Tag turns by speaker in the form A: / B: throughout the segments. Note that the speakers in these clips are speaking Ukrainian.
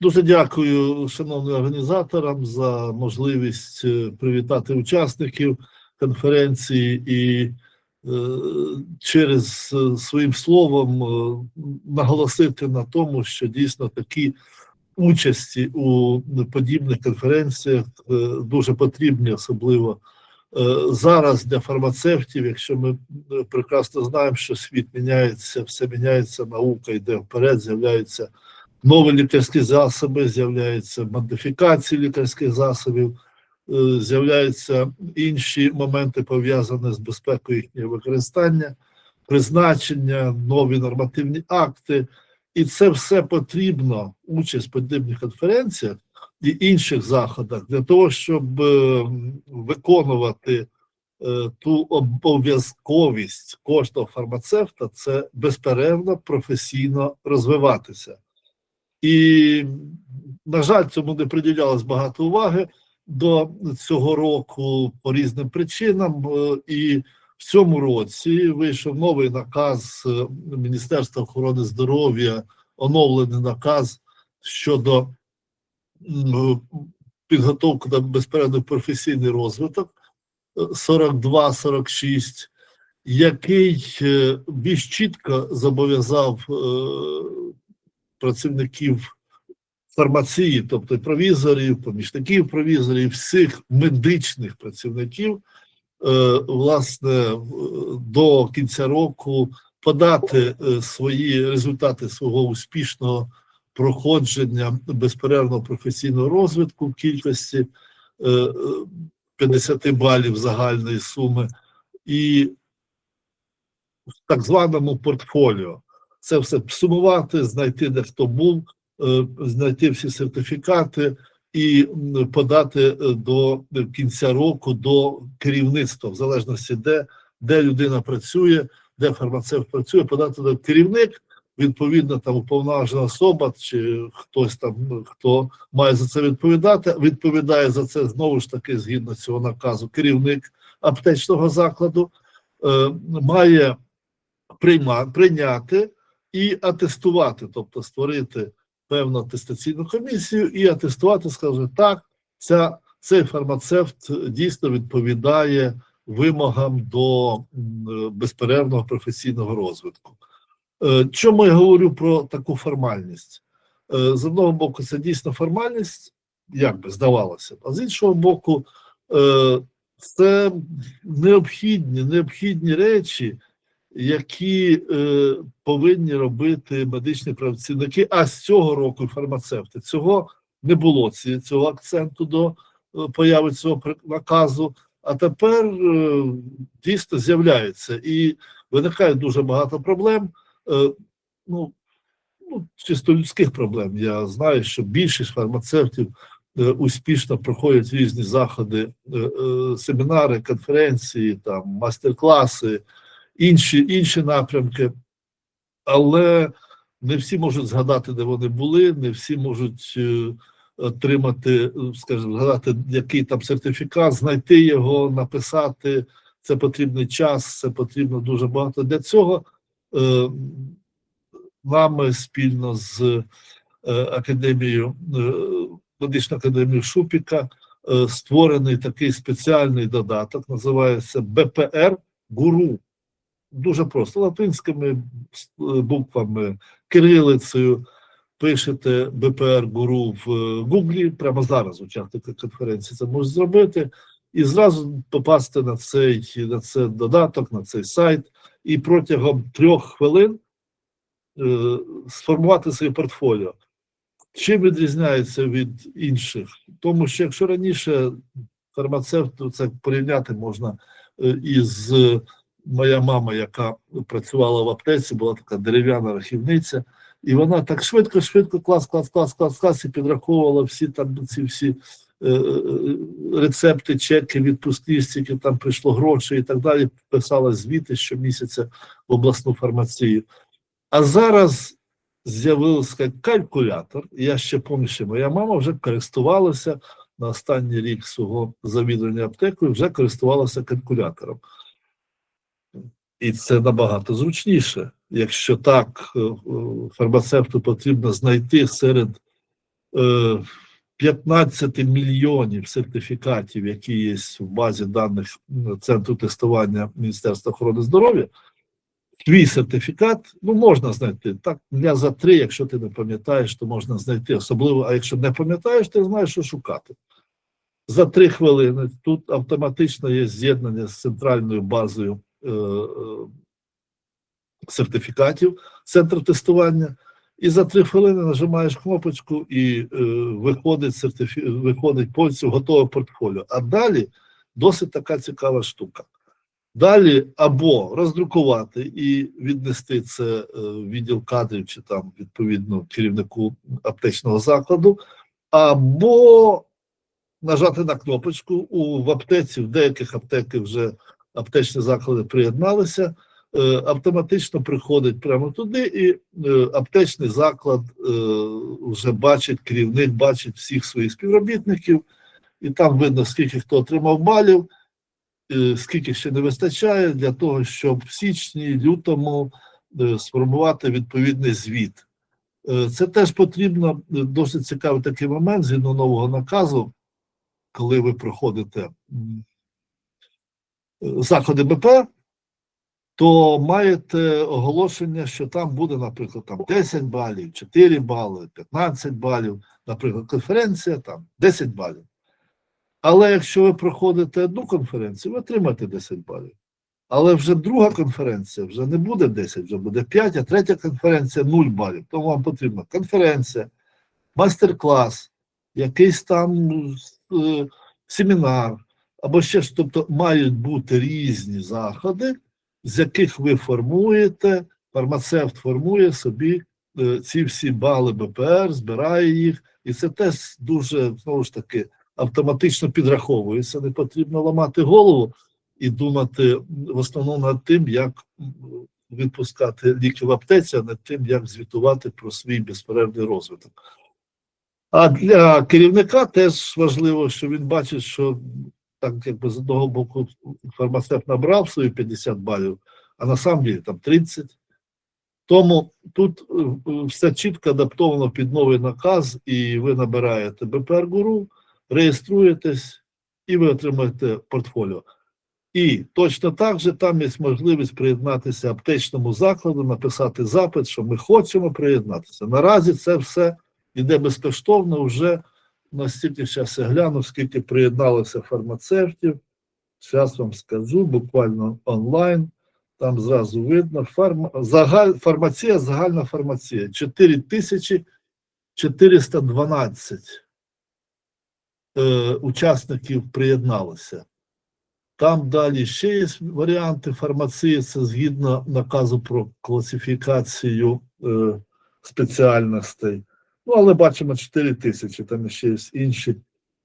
A: Дуже дякую шановним організаторам за можливість е, привітати учасників конференції і е, через е, своїм словом наголосити на тому, що дійсно такі участі у подібних конференціях дуже потрібні, особливо зараз для фармацевтів, якщо ми прекрасно знаємо, що світ міняється, все міняється, наука йде вперед, з'являються нові лікарські засоби, з'являються модифікації лікарських засобів, е, з'являються інші моменти пов'язані з безпекою їхнього використання, призначення, нові нормативні акти. І це все потрібно, участь в подібних конференціях і інших заходах для того, щоб е, виконувати е, ту обов'язковість кожного фармацевта, це безперервно професійно розвиватися. І, на жаль, цьому не приділялось багато уваги до цього року по різним причинам. Е, І в цьому році вийшов новий наказ е, Міністерства охорони здоров'я, оновлений наказ щодо підготовки на безперервний професійний розвиток е, 42-46, який е, більш чітко зобов'язав е, працівників фармації, тобто провізорів, помічників провізорів, всіх медичних працівників, е, власне, до кінця року подати е, свої результати свого успішного проходження безперервного професійного розвитку в кількості е, е, 50 балів загальної суми і в так званому портфоліо. Це все сумувати, знайти, де хто був, е, знайти всі сертифікати і подати е, до кінця року до керівництва, в залежності де, де людина працює, де фармацевт працює, подати до керівник, відповідно, там уповноважена особа чи хтось там, ну, хто має за це відповідати, відповідає за це знову ж таки згідно цього наказу, керівник аптечного закладу е, має прийма, прийняти і атестувати, тобто створити певну атестаційну комісію і атестувати, скаже, так, ця, цей фармацевт дійсно відповідає вимогам до безперервного професійного розвитку. Е, Чому я говорю про таку формальність? Е, З одного боку, це дійсно формальність, як би здавалося, а з іншого боку, е, це необхідні, необхідні речі, які е, повинні робити медичні працівники, а з цього року фармацевти. Цього не було ці- цього акценту до е, появи цього наказу. А тепер е, дійсно з'являється і виникає дуже багато проблем. Е, ну, ну, чисто людських проблем. Я знаю, що більшість фармацевтів е, успішно проходять різні заходи, е, е, семінари, конференції, там майстер-класи, інші, інші напрямки, але не всі можуть згадати, де вони були, не всі можуть е, отримати, скажімо, згадати, який там сертифікат, знайти його, написати. Це потрібний час, це потрібно дуже багато. Для цього е, нами спільно з е, академією, е, медичною академією Шупіка е, створений такий спеціальний додаток, називається БПР Гуру. Дуже просто латинськими е, буквами, кирилицею. Пишете БПР Гуру в е, Гуглі, прямо зараз учасники конференції це можуть зробити, і зразу попасти на цей на цей додаток, на цей сайт, і протягом трьох хвилин е, сформувати своє портфоліо. Чим відрізняється від інших? Тому що якщо раніше фармацевту це порівняти можна е, із моя мама, яка працювала в аптеці, була така дерев'яна рахівниця, і вона так швидко, швидко, клас, клас, клас, клас, клас, і підраховувала всі там ці всі е, е, рецепти, чеки, відпускні, стільки там прийшло грошей і так далі. Писала звіти щомісяця в обласну фармацію. А зараз з'явився калькулятор. Я ще пам'ятаю, моя мама вже користувалася на останній рік свого завідування аптекою, вже користувалася калькулятором. І це набагато зручніше. Якщо так, е, е, фармацевту потрібно знайти серед е, 15 мільйонів сертифікатів, які є в базі даних Центру тестування Міністерства охорони здоров'я, твій сертифікат, ну можна знайти. Так, дня за три, якщо ти не пам'ятаєш, то можна знайти. Особливо, а якщо не пам'ятаєш, ти знаєш, що шукати. За три хвилини тут автоматично є з'єднання з центральною базою е, е, сертифікатів центру тестування. І за три хвилини нажимаєш кнопочку, і е, виходить сертифі... виходить повністю готове портфоліо. А далі досить така цікава штука. Далі або роздрукувати і віднести це е, в відділ кадрів чи там відповідно керівнику аптечного закладу, або нажати на кнопочку у в аптеці, в деяких аптеки вже аптечні заклади приєдналися. е, Автоматично приходить прямо туди, і е, аптечний заклад е, вже бачить, керівник бачить всіх своїх співробітників, і там видно, скільки хто отримав балів, скільки ще не вистачає для того, щоб в січні, лютому сформувати відповідний звіт. Це теж потрібно досить цікавий такий момент згідно нового наказу, коли ви проходите заходи БП, то маєте оголошення, що там буде, наприклад, там 10 балів, 4 бали, 15 балів, наприклад, конференція там 10 балів. Але якщо ви проходите одну конференцію, ви отримаєте 10 балів. Але вже друга конференція вже не буде 10, вже буде 5, а третя конференція 0 балів. Тому вам потрібна конференція, майстер-клас, якийсь там е, семінар, або ще ж, тобто мають бути різні заходи, з яких ви формуєте, фармацевт формує собі е, ці всі бали БПР, збирає їх, і це теж дуже знову ж таки автоматично підраховується. Не потрібно ламати голову і думати в основному над тим, як відпускати ліки в аптеці, а над тим, як звітувати про свій безперервний розвиток. А для керівника теж важливо, що він бачить, що так якби з одного боку фармацевт набрав свої 50 балів, а на самом деле там 30. Тому тут е, е, все чітко адаптовано під новий наказ, і ви набираєте БПР Гуру, реєструєтесь, і ви отримаєте портфоліо. І точно так же там є можливість приєднатися аптечному закладу, написати запит, що ми хочемо приєднатися. Наразі це все йде безкоштовно. Вже настільки зараз я гляну, скільки приєдналося фармацевтів. Зараз вам скажу, буквально онлайн. Там зразу видно. Фарма, загаль, фармація, загальна фармація 4412 е, учасників приєдналося. Там далі ще є варіанти фармації, це згідно наказу про класифікацію е, спеціальностей. Ну, але бачимо 4 тисячі, там ще є інші,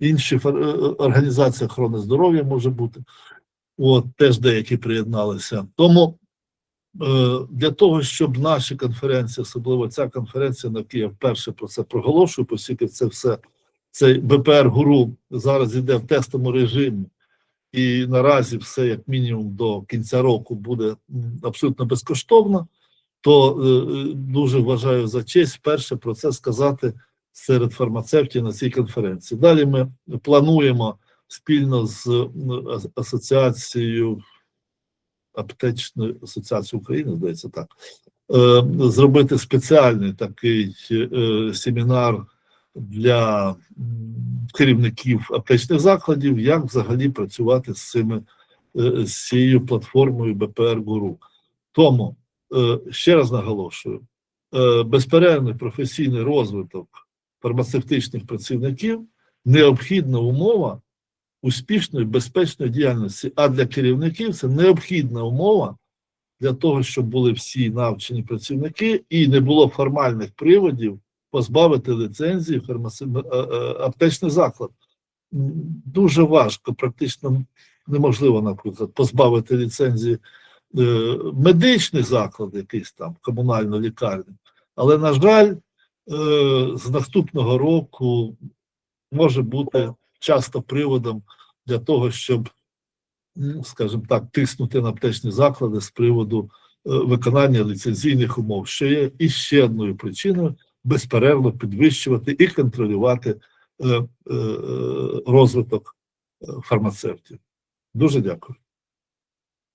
A: інші е, е, організації охорони здоров'я може бути. От, теж деякі приєдналися. Тому е, для того, щоб наші конференції, особливо ця конференція, на я вперше про це проголошую, оскільки це все, цей БПР Гуру зараз йде в тестовому режимі, і наразі все як мінімум до кінця року буде абсолютно безкоштовно, то е, е, дуже вважаю за честь вперше про це сказати серед фармацевтів на цій конференції. Далі ми плануємо спільно з м, ас- асоціацією України, здається, так, е, зробити спеціальний такий е, семінар для керівників аптечних закладів, як взагалі працювати з цими е, з цією платформою БПР Гуру. Тому е, ще раз наголошую: е, безперервний професійний розвиток фармацевтичних працівників необхідна умова успішної безпечної діяльності. А для керівників це необхідна умова для того, щоб були всі навчені працівники і не було формальних приводів позбавити ліцензії фармаце- е, е, аптечний заклад. Дуже важко, практично неможливо, наприклад, позбавити ліцензії е, медичний заклад, якийсь там комунальну лікарню. Але, на жаль, е, з наступного року може бути часто приводом для того, щоб, ну, скажімо так, тиснути на аптечні заклади з приводу е, виконання ліцензійних умов, що є іще одною причиною безперервно підвищувати і контролювати е, е, розвиток е, фармацевтів. Дуже дякую.